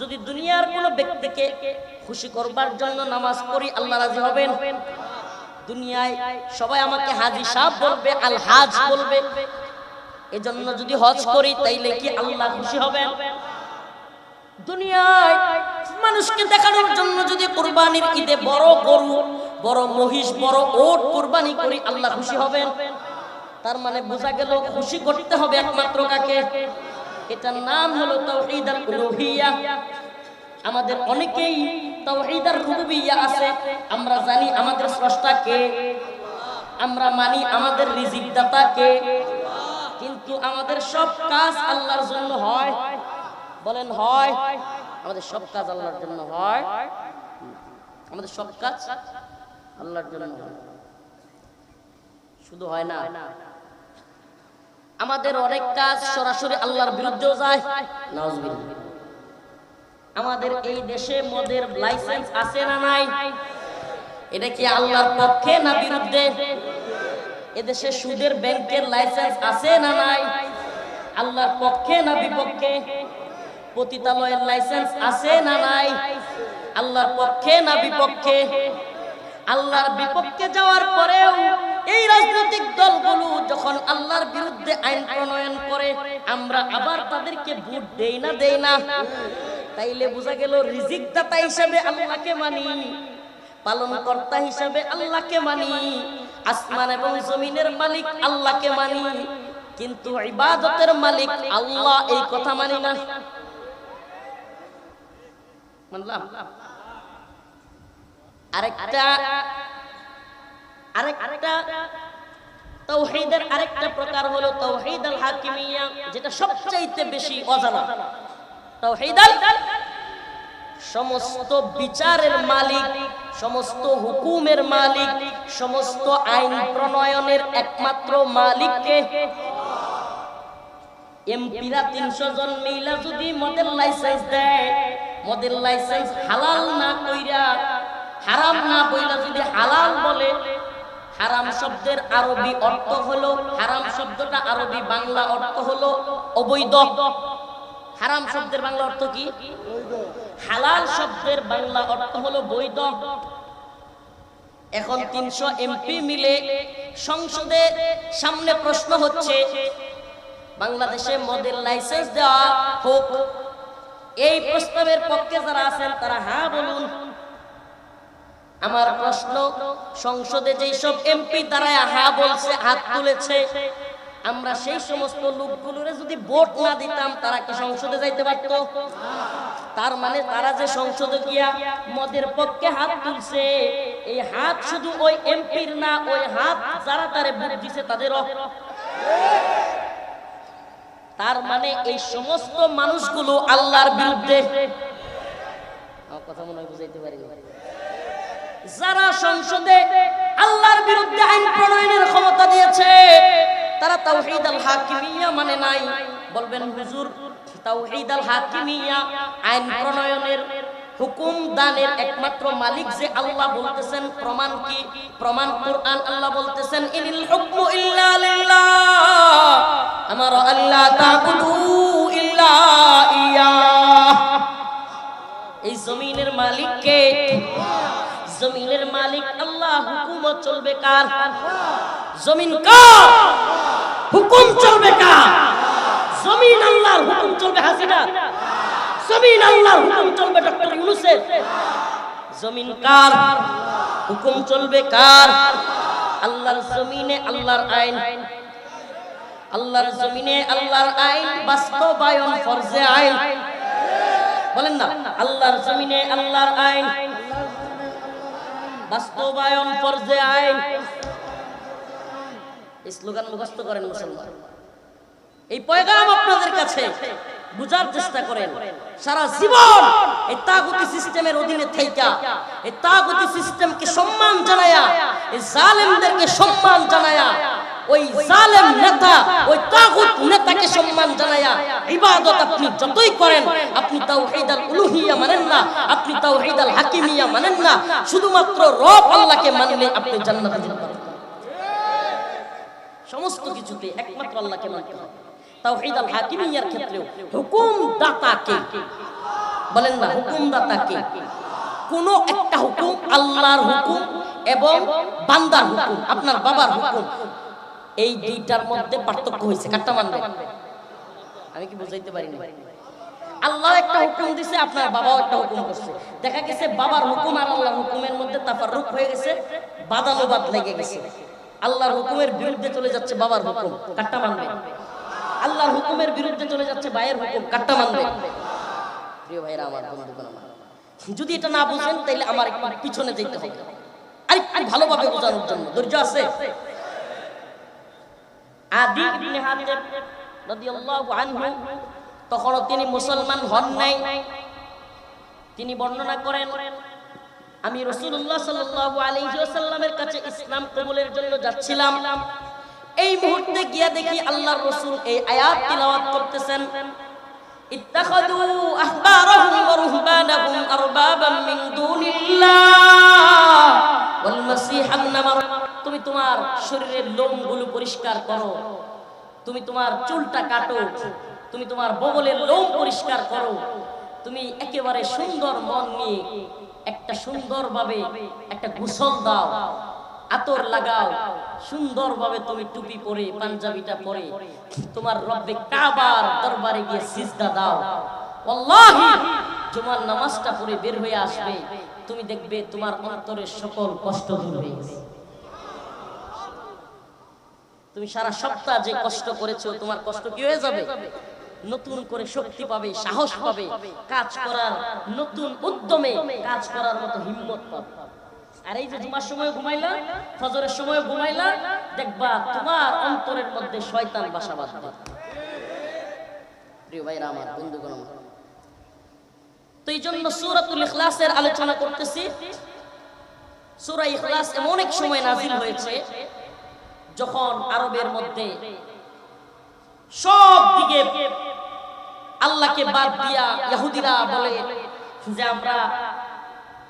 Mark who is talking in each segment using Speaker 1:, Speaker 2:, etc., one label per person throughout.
Speaker 1: যদি দুনিয়ার কোনো ব্যক্তিকে খুশি করবার জন্য নামাজ পড়ি, আল্লাহ রাজি হবেন? দুনিয়ায় সবাই আমাকে হাজি সাহ বলবে, আল হাজ বলবে। এজন্য যদি হজ করি, তাইলে কি আল্লাহ খুশি হবেন? দুনিয়ায় মানুষকে দেখানোর জন্য যদি কোরবানির ঈদে বড় গরু, বড় মহিষ, বড় ওট কোরবানি করি, আল্লাহ খুশি হবেন? তার মানে বোঝা গেল, খুশি করতে হবে একমাত্র কাকে? এটার নাম হলো তাওহীদ আল উলুহিয়া আমাদের অনেকেই তাওহীদ আর রুবুবিয়্যা আছে। আমরা জানি আমাদের স্রষ্টা কে। আমরা মানি আমাদের রিজিক দাতা কে। কিন্তু আমাদের সব কাজ আল্লাহর জন্য হয়। বলেন হয়। আমাদের সব কাজ আল্লাহর জন্য হয়। আমাদের সব কাজ আল্লাহর জন্য হয়। শুধু হয় না। আমাদের অনেক কাজ সরাসরি আল্লাহর বিরুদ্ধেও যায়। আমাদের এই দেশে মদের লাইসেন্স আছে না নাই? এটা কি আল্লাহর পক্ষে না বিরুদ্ধে? এদেশে সুদের ব্যাংকের লাইসেন্স আছে না নাই? আল্লাহর পক্ষে না বিপক্ষে? পতিতালয়ের লাইসেন্স আছে না নাই? আল্লাহর পক্ষে না বিপক্ষে? আল্লাহর বিপক্ষে যাওয়ার পরেও এই রাজনৈতিক দলগুলো যখন আল্লাহর বিরুদ্ধে আইন প্রণয়ন করে, আমরা আবার তাদেরকে ভোট দেই না দেই না। তাইলে বোঝা গেল রিজিক দাতা হিসাবে আল্লাহকে মানি পালন কর্তা হিসাবে আল্লাহকে মানি, আসমান এবং জমিনের মালিক আল্লাহকে মানি, কিন্তু ইবাদতের মালিক আল্লাহ এই কথা মানি না। মানলাম? আরেকটা আরেকটা তাওহীদের আরেকটা প্রকার হলো তাওহীদ আল হাকিমিয়া, যেটা সবচাইতে বেশি অজানা। তাওহীদ আল সমস্ত বিচারের মালিক, সমস্ত হুকুমের মালিক, সমস্ত আইন প্রণয়নের একমাত্র মালিককে এমপিরা তিনশো জন মিলা যদি মডেল লাইসেন্স দেয় মডেল লাইসেন্স হালাল না কইরা, হারাম না বইলা যদি হালাল বলে হারাম শব্দের আরবি অর্থ হলো, হারাম শব্দটা আরবি বাংলা অর্থ হলো অবৈধ। হারাম শব্দের বাংলা অর্থ কি? হালাল শব্দের বাংলা অর্থ হলো বৈধ। এখন তিনশো এমপি মিলে সংসদে সামনে প্রশ্ন হচ্ছে, বাংলাদেশে মদের লাইসেন্স দেওয়া হোক, এই প্রস্তাবের পক্ষে যারা আছেন তারা হ্যাঁ বলুন। আমার প্রশ্ন, সংসদে যেই সব এমপি দাঁড়ায়, হা বলছে, হাত তুলেছে, আমরা সেই সমস্ত লোকগুলোরে যদি ভোট না দিতাম, তারা কি সংসদে যাইতে পারত? তার মানে তারা যে সংসদে গিয়া মদের পক্ষে হাত তুলছে, এই হাত শুধু ওই এমপির না, ওই হাত যারা তারে ভোট দিছে তাদেরও। তার মানে এই সমস্ত মানুষগুলো আল্লাহর বিরুদ্ধে কথা মনে হয় বুঝাইতে পারি। যারা সংসদে আল্লাহর বিরুদ্ধে আইন প্রণয়নের ক্ষমতা দিয়েছে, তারা তাওহীদ আল হাকিমিয়া মানে নাই। বলবেন, হুজুর, তাওহীদ আল হাকিমিয়া আইন প্রণয়নের হুকুম দানের একমাত্র মালিক যে আল্লাহ বলতেছেন, প্রমাণ কি? প্রমাণ কোরআন আল্লাহ বলতেছেন, ইনিল হুকমু ইল্লা লিল্লাহ। আমার আল্লাহ তাকুদু ইল্লা ইয়া। এই জমিনের মালিক কে জমিনের মালিক আল্লাহ হুকুমত চলবে কার? জমিন কার? হুকুম চলবে কার? জমিন আল্লাহর হুকুম চলবে হাসিনা। জমিন আল্লাহর হুকুম চলবে ডক্টর ইউনুসের জমিন কার? হুকুম চলবে কার? আল্লাহর জমিনে আল্লাহর আইন। আল্লাহর জমিনে আল্লাহর আইন বাস্তবায়ন ফরজে আইন। বলেন না, আল্লাহর জমিনে আল্লাহর আইন বাস্তবায়ন ফরজে আইন। এই স্লোগান মুখস্থ করেন মুসলমান। এই পয়গাম আপনাদের কাছে বুঝার চেষ্টা করেন। সারা জীবন এই তাগুতি সিস্টেমের অধীনে থাইকা, এই তাগুতি সিস্টেমকে সম্মান জানায়া, এই জালেমদেরকে সম্মান জানায়া ওই জালেম নেতা, ওই তাগুত নেতাকে সম্মান জানায়া ইবাদত আপনি যতই করেন, আপনি তাওহীদ আল উলুহিয়া মানেন না, আপনি তাওহীদ আল হাকিমিয়া মানেন না, শুধুমাত্র রব আল্লাহকে মানলে আপনি জান্নাতে যেতে পারবেন। সমস্ত কিছুতে একমাত্র আল্লাহকে মানতে হবে। তাওহীদ আল হাকিমিয়ার ক্ষেত্রেও হুকুম দাতা কে বলেন না হুকুমদাতা কে কোন একটা হুকুম আল্লাহর হুকুম এবং বান্দার হুকুম, আপনার বাবার হুকুম এই দুইটার মধ্যে পার্থক্য হয়েছে। কাটটা মানবে? আমি কি বুঝাইতে পারিনি? আল্লাহ একটা হুকুম দিছে, আপনার বাবাও একটা হুকুম করছে। দেখা গেছে বাবার হুকুম আর আল্লাহর হুকুমের মধ্যে তাফাররুক হয়ে গেছে বাদানুবাদ লেগে গেছে। আল্লাহর হুকুমের বিরুদ্ধে চলে যাচ্ছে বাবার হুকুম। কাটটা মানবে? আল্লাহর হুকুমের বিরুদ্ধে চলে যাচ্ছে ভাইয়ের হুকুম। কাটটা মানবে? প্রিয় ভাইরা আমার বন্ধুগণ, আমার যদি এটা না বুঝেন তাহলে আমার পিছনে যেতে হবে। আর একটু ভালোভাবে বোঝানোর জন্য। ধৈর্য আছে? আদি তখনও তিনি মুসলমান হন নাই। তিনি বর্ণনা করেন, আমি রসুল্লাহ সাল্লাল্লাহু আলাইহি কাছে ইসলাম কবুলের জন্য যাচ্ছিলাম। এই মুহূর্তে গিয়া দেখি আল্লাহর রসুল এই আয়াত তিলাওয়াত করতেছেন। ইত্তাখাদু আহবারাহুম ওয়া রুহবানাহুম আরবাবাম মিন দুনিল্লাহ। তুমি তোমার শরীরের লোমগুলো পরিষ্কার করো। তুমি তোমার চুলটা কাটো। তুমি তোমার বগলের লোম পরিষ্কার করো। তুমি একেবারে সুন্দর মন নিয়ে একটা সুন্দরভাবে একটা গোসল দাও। আতর লাগাও। সুন্দরভাবে তুমি টুপি পরে, পাঞ্জাবিটা পরে তোমার রব্বে কাবার দরবারে গিয়ে সিজদা দাও। আল্লাহি! জুমার নামাজটা পড়ে বের হয়ে আসবে। তুমি দেখবে তোমার অন্তরের সকল কষ্ট দূর হয়ে গেছে। তুমি সারা সপ্তাহ যে কষ্ট করেছ, তোমার কষ্ট কি হয়ে যাবে? নতুন করে শক্তি পাবে, সাহস পাবে, কাজ করার নতুন উদ্যমে কাজ করার মতো হিম্মত পাবে। আর এই যে জুমার সময় ঘুমাইলা, ফজরের সময় ঘুমাইলা, দেখবা তোমার অন্তরের মধ্যে শয়তান বাসা বাঁধবে। প্রিয় ভাইরা আমার, বন্ধুগণ আমার তো এই জন্য সূরাতুল ইখলাসের আলোচনা করতেছি। সূরা ইখলাস এমন এক সময় নাজিল হয়েছে যখন আরবের মধ্যে সব দিকে আল্লাহকে বাদ দিয়া ইহুদিরা বলে যে আমরা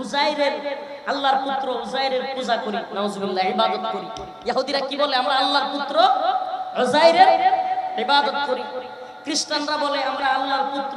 Speaker 1: উজাইরের আল্লাহর পুত্র উজাইরের পূজা করি, নাউজুবিল্লাহ, ইবাদত করি। ইহুদিরা কি বলে? আমরা আল্লাহর পুত্র উজাইরের ইবাদত করি। খ্রিস্টানরা বলে, আমরা আল্লাহর পুত্র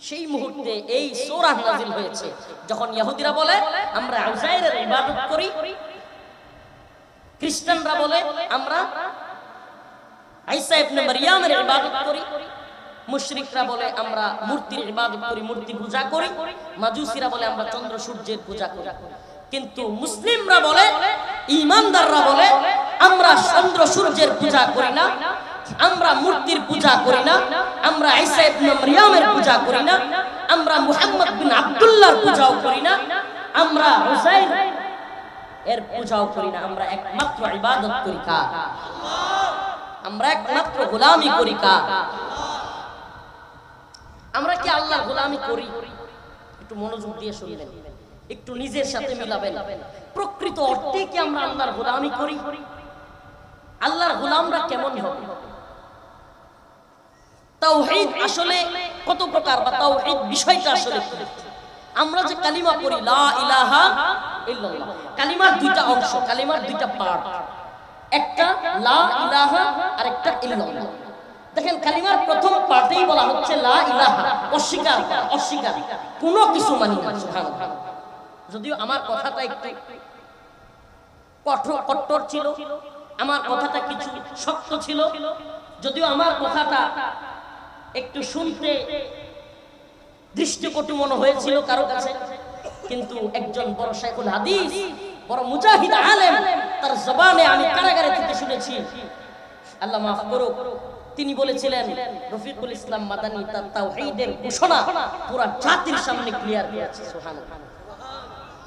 Speaker 1: সেই মুহূর্তে এই সূরা নাযিল হয়েছে। যখন ইহুদিরা বলে, আমরা উজাইরের ইবাদত করি, খ্রিস্টানরা বলে, আমরা ঈসা ইবনে মারইয়ামের ইবাদত করি। মুশরিকরা বলে, আমরা মূর্তির ইবাদত করি, মূর্তি পূজা করি। মাজুসিরা বলে, আমরা চন্দ্র সূর্যের পূজা করি। কিন্তু মুসলিমরা বলে ঈমানদাররা বলে, আমরা চন্দ্র সূর্যের পূজা করি না। আমরা মূর্তির পূজা করি না, আমরা ঈসা ইবনে মারইয়ামের পূজা করি না, আমরা মুহাম্মদ বিন আব্দুল্লাহর পূজাও করি না, আমরা হুসাইন এর পূজাও করি না, আমরা একমাত্র ইবাদত করি কার? আমরা একমাত্র গোলামি করি কার? আমরা কি আল্লাহর গোলামি করি? একটু মনোযোগ দিয়ে শুনবেন, একটু নিজের সাথে মিলাবেন। প্রকৃত অর্থে কি আমরা আল্লাহর গোলামি করি? আল্লাহর গোলামরা কেমন হবে? তাওহীদ আসলে কত প্রকার বা তাওহীদ বিষয়টা আসলে আমরা যে কালিমা পড়ি, লা ইলাহা ইল্লাল্লাহ, কালিমার দুইটা অংশ, কালিমার দুইটা পার্ট একটা লা ইলাহা আর একটা ইল্লাল্লাহ। দেখেন, কালিমার প্রথম পার্টেই বলা হচ্ছে লা ইলাহা, অস্বীকার অস্বীকার। কোনো কিছু মানি না, সুবহানাল্লাহ। যদিও আমার কথাটা একটু কঠোর, কট্টর ছিল, আমার কথাটা কিছু শক্ত ছিল। যদিও আমার কথাটা একটু শুনতে দৃষ্টিকটু মনে হয়েছিল কারও কাছে। কিন্তু একজন বড় শেখুল হাদিস, বড় মুজাহিদ আলেম, তার জবানে আমি কারাগারে থেকে শুনেছি। আল্লাহ মাফ করুক, তিনি বলেছিলেন, রফিকুল ইসলাম মাদানী, তার তাওহীদের ঘোষণা পুরা জাতির সামনে ক্লিয়ার করেছে, সুবহানাল্লাহ।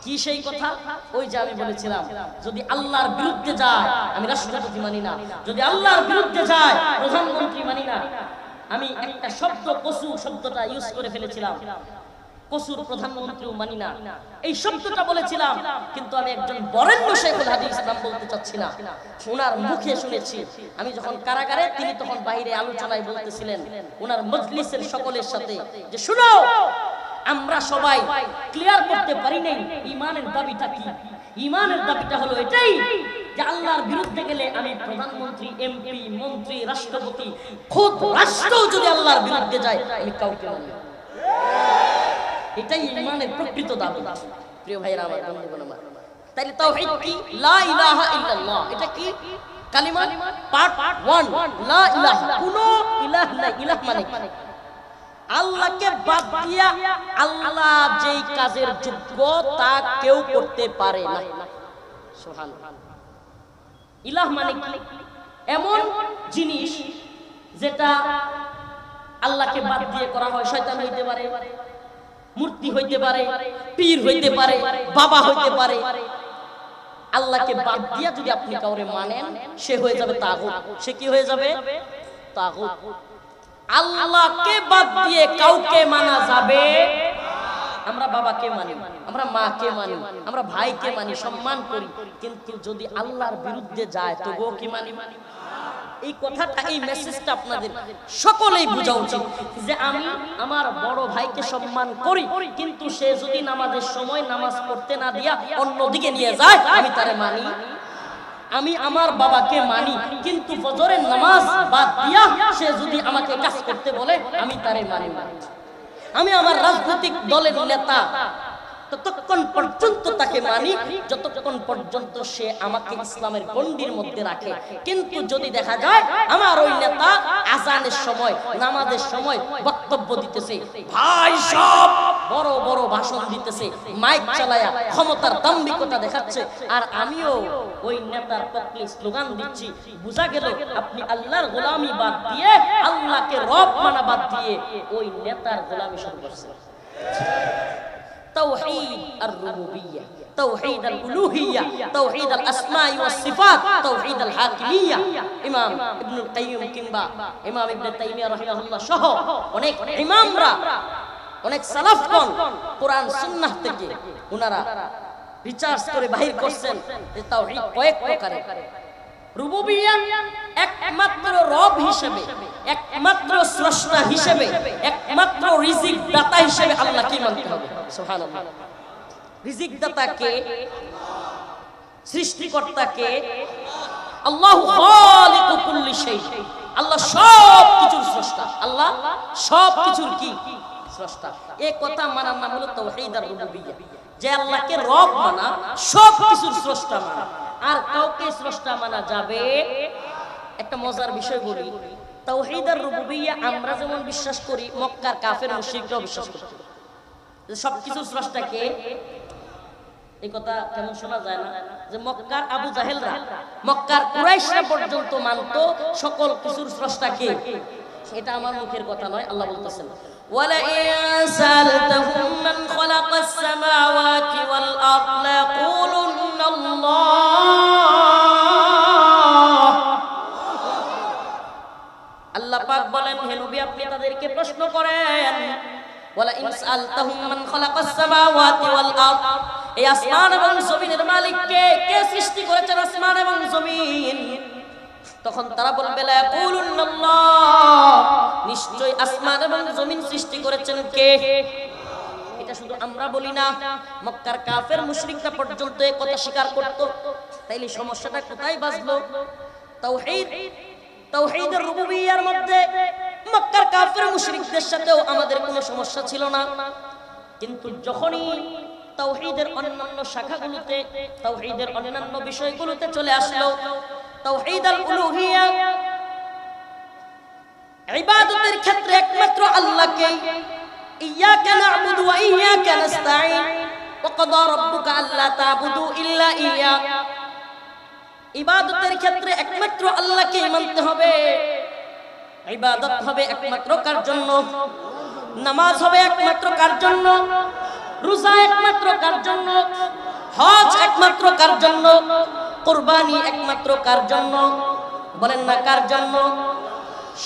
Speaker 1: কি সেই কথা? ওই যে আমি বলেছিলাম, যদি আল্লাহর বিরুদ্ধে যায়, আমি রাষ্ট্রপতি মানি না। যদি আল্লাহর বিরুদ্ধে যায়, প্রধানমন্ত্রী মানি না। আমি একটা শব্দ পশু শব্দটা ইউজ করে ফেলেছিলাম। কসুর প্রধানমন্ত্রীও মানি না। এই শব্দটা বলেছিলাম, কিন্তু আমি একজন বরেণ্য শেখুল হাদিস নাম বলতে চাচ্ছি না। ওনার মুখে শুনেছি। আমি যখন কারাগারে, তিনি তখন বাইরে আলোচনায় বলতেছিলেন ওনার মজলিসের সকলের সাথে যে, শুনো, আমরা সবাই ক্লিয়ার করতে পারি নাই, ইমানের দাবিটা কি? ইমানের দাবিটা হলো এটাই যে আল্লাহর বিরুদ্ধে গেলে আমি প্রধানমন্ত্রী এমপি মন্ত্রী রাষ্ট্রপতি খোদ রাষ্ট্র যদি আল্লাহর বিরুদ্ধে যায় আমি কাউকে মানি এটাই ইমানের প্রকৃত দাবি। প্রিয় ভাইরা আমার বন্ধুগণ আমার। তাইলে তাওহীদ কি? লা ইলাহা ইল্লাল্লাহ। এটা কি? কালিমা? পার্ট 1 লা ইলাহা। কোনো ইলাহ নাই। ইলাহ মানে? আল্লাহকে বাদ দিয়া আল্লাহ যেই কাজের যোগ্য তা কেউ করতে পারে না। সুবহানাল্লাহ। ইলাহ মানে এমন জিনিস যেটা আল্লাহকে বাদ দিয়ে করা হয়, শয়তান হইতে পারে, মূর্তি হইতে পারে, পীর হইতে পারে, বাবা হইতে পারে। আল্লাহকে বাদ দিয়া যদি আপনি কাউরে মানেন, সে হয়ে যাবে তাগুত। সে কি হয়ে যাবে? তাগুত। আল্লাহকে বাদ দিয়ে কাউকে মানা যাবে আমরা বাবাকে মানি, আমরা মাকে মানি, আমরা ভাইকে মানি, সম্মান করি। কিন্তু যদি আল্লাহর বিরুদ্ধে যায়, তবুও কি মানি? মানি এই কথাটা, এই মেসেজটা আপনাদের সকলেই বোঝা উচিত যে আমি আমার বড় ভাইকে সম্মান করি, কিন্তু সে যদি নামাজের সময় নামাজ পড়তে না দিয়া অন্যদিকে নিয়ে যায়, আমি তারে মানি। আমি আমার বাবাকে মানি, কিন্তু ফজরের নামাজ বাদ দিয়া সে যদি আমাকে কাজ করতে বলে, আমি তারে মানি মানি। আমি আমার রাজনৈতিক দলের নেতা। ততক্ষণ পর্যন্ত তাকে মানি, যতক্ষণ পর্যন্ত সে আমাকে ইসলামের গণ্ডির মধ্যে রাখে। কিন্তু যদি দেখা যায়, আমার ওই নেতা আজানের সময়, নামাজের সময় বক্তব্য দিতেছে, ভাই সব বড় বড় ভাষণ দিতেছে মাইক চালায়া ক্ষমতার দাম্ভিকতা দেখাচ্ছে আর আমিও ওই নেতার পক্ষে স্লোগান দিচ্ছি বোঝা গেল আপনি আল্লাহর গোলামি বাদ দিয়ে আল্লাহকে রব মানা বাদ দিয়ে ওই নেতার গোলামি শুরু করছেন توحيد الربوبية توحيد الألوهية توحيد الأسماء والصفات توحيد الحاكمية إمام ابن القيم কিংবা ইমাম ইবনে তাইমিয়া রাহিমাহুল্লাহ সহ অনেক ইমামরা অনেক সালাফগণ কোরআন, সুন্নাহ থেকে ওনারা রিচার্জ করে বাহির করছেন যে তাওহীদ কয়েক প্রকারের রুবুবিয়া একমাত্র রব হিসেবে, একমাত্র স্রষ্টা হিসেবে, একমাত্র রিজিক দাতা হিসেবে আল্লাহকে মানতে হবে? সুবহানাল্লাহ। রিজিক দাতা কে? সৃষ্টিকর্তা কে? আল্লাহ খালিকু কুল্লি শাই আল্লাহ সব কিছুর স্রষ্টা। আল্লাহ সব কিছুর কি? স্রষ্টা। এই কথা মানার নাম হলো তাওহীদ আর রুবুবিয়া। যে আল্লাহকে রব মানা সব কিছুর স্রষ্টা মানা। আর কাউকে স্রষ্টা মানা যাবে? একটা মজার বিষয় বলি। তাওহীদ আর রুবুবিয়া আমরা যেমন বিশ্বাস করি, মক্কার কাফের মুশরিকরাও বিশ্বাস করত। যে সবকিছু স্রষ্টা কে? এই কথা কেমন শোনা যায় না? যে মক্কার আবু জাহেলরা, মক্কার কুরাইশরা পর্যন্ত মানতো সকল কিছুর স্রষ্টা কে? এটা আমার মুখের কথা নয়, আল্লাহ বলতেছেন। আল্লাহ। পাক বলেন, হে নবী, আপনি তাদেরকে প্রশ্ন করেন। ওয়ালা ইনসাল তাহুম মান খালাকাস সামাওয়াতি ওয়াল আরদ। এই আসমান এবং জমিনের মালিক কে কে সৃষ্টি করেছেন আসমান এবং জমিন? তখন তারা বলবে নিশ্চয় আসমান এবং জমিন সৃষ্টি করেছেন কে? এটা শুধু আমরা বলি না, মক্কার কাফের মুশরিকরা পর্যন্ত এই কথা স্বীকার করত। তাইলে সমস্যাটা কোথায় বাজলো তাওহীদ, তাওহীদের রুবুবিয়্যার মধ্যে মক্কার কাফের মুশরিকদের সাথেও আমাদের কোনো সমস্যা ছিল না। কিন্তু যখনই তাওহীদের অন্যান্য শাখাগুলোতে, তাওহীদের অন্যান্য বিষয়গুলোতে চলে আসলো তাওহীদ আল উলুহিয়া ইবাদতের ক্ষেত্রে একমাত্র আল্লাহকে ইয়াকা না'বুদু ওয়া ইয়াকা নাস্তাঈন। ওয়া কাদা রাব্বুকা আল্লা তা'বুদু ইল্লা ইয়্যা ইবাদতের ক্ষেত্রে একমাত্র আল্লাহকে মানতে হবে। ইবাদত হবে একমাত্র কার জন্য? নামাজ হবে একমাত্র কার জন্য? রোজা একমাত্র কার জন্য? হজ একমাত্র কার জন্য? কুরবানি একমাত্র কার জন্য? বলেন না কার জন্য?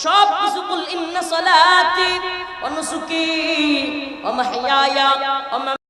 Speaker 1: সব কিছু কুল ইন্না সালাতি ওয়া নুসুকি ওয়া মাহইয়ায়া ওয়া